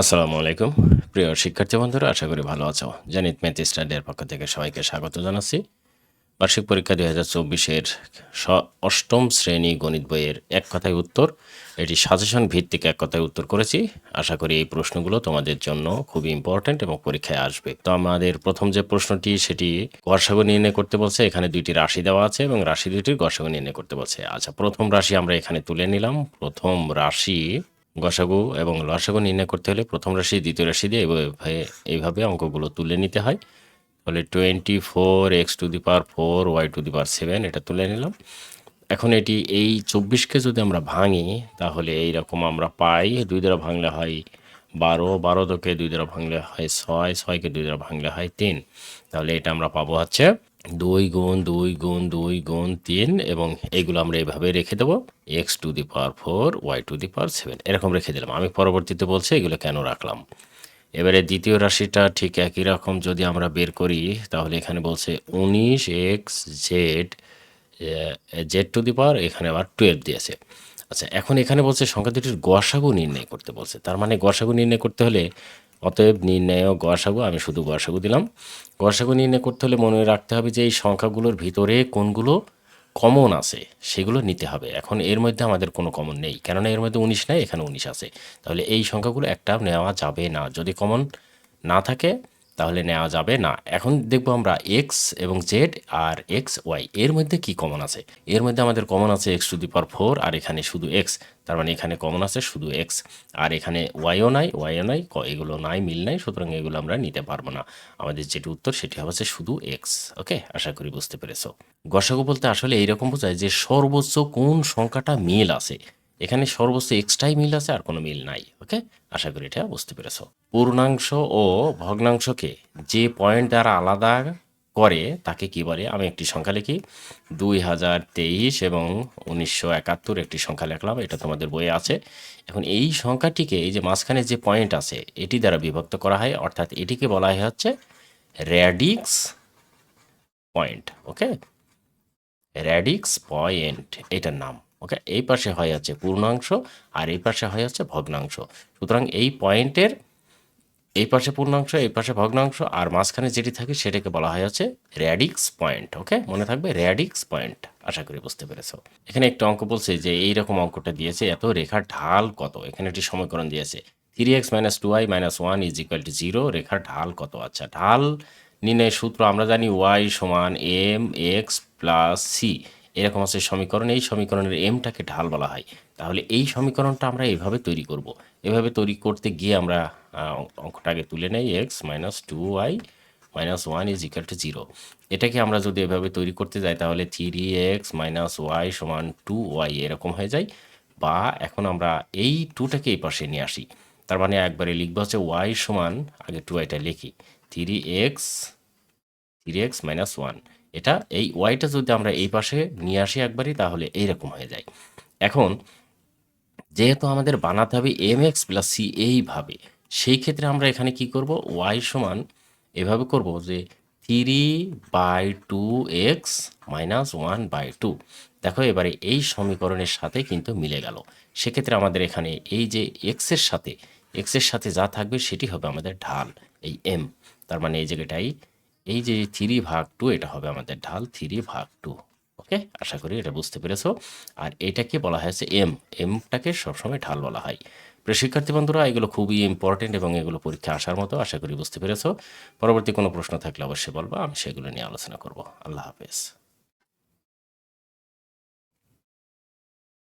আসসালামু আলাইকুম। প্রিয় শিক্ষার্থী বন্ধুরা, আশা করি ভালো আছো। জানিত ম্যাথ স্টাডির পক্ষ থেকে সবাইকে স্বাগত জানাচ্ছি। বার্ষিক পরীক্ষা দুই হাজার চব্বিশের অষ্টম শ্রেণি গণিত বইয়ের এক কথায় উত্তর। এটি সাজেশন ভিত্তিক এক কথায় উত্তর করেছি। আশা করি এই প্রশ্নগুলো তোমাদের জন্য খুবই ইম্পর্ট্যান্ট এবং পরীক্ষায় আসবে। তো আমাদের প্রথম যে প্রশ্নটি, সেটি গড়সাগু নির্ণয় করতে বলছে। এখানে দুইটি রাশি দেওয়া আছে এবং রাশি দুইটির গড়সাগু নির্ণয় করতে বলছে। আচ্ছা প্রথম রাশি আমরা এখানে তুলে নিলাম। প্রথম রাশি গসাগু এবং লসাগু নির্ণয় করতে হলে প্রথম রাশি, দ্বিতীয় রাশি দিয়ে এইভাবে এইভাবে অঙ্কগুলো তুলে নিতে হয়। তাহলে twenty four x to the power four y to the power seven এটা তুলে নিলাম। এখন এটি এই চব্বিশকে যদি আমরা ভাঙি, তাহলে এই রকম আমরা পাই। দুই দ্বারা ভাঙলে হয় বারো বারো দোকে দুই দ্বারা ভাঙলে হয় ছয়, ছয়কে দুই দ্বারা ভাঙলে হয় তিন। তাহলে এটা আমরা পাবো হচ্ছে দুই গুণ দুই গুণ দুই গুণ তিন এবং এইগুলো আমরা এভাবে রেখে দেবো। X to the power four y to the power seven এরকম রেখে দিলাম। আমি পরবর্তীতে বলছি এগুলো কেন রাখলাম? এবারে দ্বিতীয় রাশিটা ঠিক একই রকম যদি আমরা বের করি, তাহলে এখানে বলছে উনিশ x z z to the power এখানে আবার টুয়েলভ দিয়েছে। আচ্ছা এখন এখানে বলছে সংখ্যা দুটির গসাগু নির্ণয় করতে বলছে। তার মানে গসাগু নির্ণয় করতে হলে অতএব নির্ণয় গসাগু আমি শুধু গসাগু দিলাম। গসাগু নির্ণয় করতে হলে মনে রাখতে হবে যে এই সংখ্যাগুলোর ভিতরে কোনগুলো কমন আছে, সেগুলো নিতে হবে। এখন এর মধ্যে আমাদের কোনো কমন নেই, কেননা এর মধ্যে উনিশ নেই, এখানে উনিশ আছে। তাহলে এই সংখ্যাগুলো একটা নেওয়া যাবে না। যদি কমন না থাকে তাহলে নেওয়া যাবে না। এখন দেখব আমরা এক্স এবং জেড আর এক্স ওয়াই এর মধ্যে কি কমন আছে? এর মধ্যে আমাদের কমন আছে x to the power four আর এখানে শুধু এক্স তার মানে এখানে কমন আছে শুধু এক্স আর এখানে ওয়াইও নাই ওয়াইও নাই এগুলো নাই, মিল নাই, সুতরাং এগুলো আমরা নিতে পারব না। আমাদের যেটি উত্তর সেটি হবে শুধু এক্স ওকে আশা করি বুঝতে পেরেছ। গসাগু বলতে আসলে এইরকম বোঝায় যে সর্বোচ্চ কোন সংখ্যাটা মিল আছে? এখানে সর্বোচ্চ এক্সট্রাই মিল আছে আর কোনো মিল নাই। ওকে আশা করি এটা বুঝতে পেরেছ। পূর্ণাংশ ও ভগ্নাংশকে যে পয়েন্ট দ্বারা আলাদা করে, তাকে কি বলে? আমি একটি সংখ্যা লিখি। দুই হাজার তেইশ এবং উনিশশো একাত্তর একটি সংখ্যা লিখলাম, এটা তোমাদের বইয়ে আছে। এখন এই সংখ্যাটিকে, এই যে মাঝখানে যে পয়েন্ট আছে, এটি দ্বারা বিভক্ত করা হয়, অর্থাৎ এটিকে বলা হয় হচ্ছে radix point okay radix point এটার নাম। ওকে এই পাশে হয় হচ্ছে পূর্ণাংশ আর এই পাশে হয় হচ্ছে ভগ্নাংশ। সুতরাং এই পয়েন্টের এই পাশে পূর্ণাংশ, এই পাশে ভগ্নাংশ আর মাঝখানে যেটি থাকে সেটাকে বলা হয় হচ্ছে র্যাডিক্স পয়েন্ট ওকে মনে থাকবে র্যাডিক্স পয়েন্ট, আশা করি বুঝতে পেরেছ। এখানে একটা অঙ্ক বলছে যে এই রকম অঙ্কটা দিয়েছে, এত রেখার ঢাল কত? এখানে একটি সমীকরণ দিয়েছে three x minus two i minus one is equal to zero রেখার ঢাল কত? আচ্ছা ঢাল নির্ণয়ের সূত্র আমরা জানি ওয়াই সমান এম এক্স প্লাস সি এরকম আছে সমীকরণ এই সমীকরণের এমটাকে ঢাল বলা হয়। তাহলে এই সমীকরণটা আমরা এইভাবে তৈরি করব। এভাবে তৈরি করতে গিয়ে আমরা আহ, অঙ্কটা আগে তুলে নেই x minus two y minus one is equal to zero এটাকে আমরা যদি এভাবে তৈরি করতে যাই তাহলে থ্রি এক্স মাইনাস ওয়াই সমান টু ওয়াই এরকম হয়ে যায়। বা এখন আমরা এই টুটাকে এই পাশে নিয়ে আসি। তার মানে একবারে লিখব হচ্ছে ওয়াই সমান আগে টু ওয়াইটা লিখি। Three x three x minus one এটা এই ওয়াইটা যদি আমরা এই পাশে নিয়ে আসি একবারই, তাহলে এইরকম হয়ে যায়। এখন, যেহেতু আমাদের বানাতে হবে এম এক্স প্লাস সি এইভাবে সেই ক্ষেত্রে আমরা এখানে কি করব? ওয়াই সমান এভাবে করব যে three by two x minus one by two দেখো, এবারে এই সমীকরণের সাথে কিন্তু মিলে গেল। সেক্ষেত্রে আমাদের এখানে এই যে এক্সের সাথে এক্সের সাথে যা থাকবে সেটি হবে আমাদের ঢাল, এই এম তার মানে এই জায়গাটাই এই যে থ্রি ভাগ টু, এটা হবে আমাদের ঢাল থ্রি ভাগ টু। ওকে আশা করি এটা বুঝতে পেরেছ। আর এটাকে বলা হয়েছে এম। এমটাকে সবসময় ঢাল বলা হয়। প্রিয় শিক্ষার্থী বন্ধুরা, এগুলো খুবই ইম্পর্টেন্ট এবং এগুলো পরীক্ষা আসার মতো আশা করি বুঝতে পেরেছ। পরবর্তী কোনো প্রশ্ন থাকলে অবশ্যই বলব, আমি সেগুলো নিয়ে আলোচনা করব। আল্লাহ হাফেজ।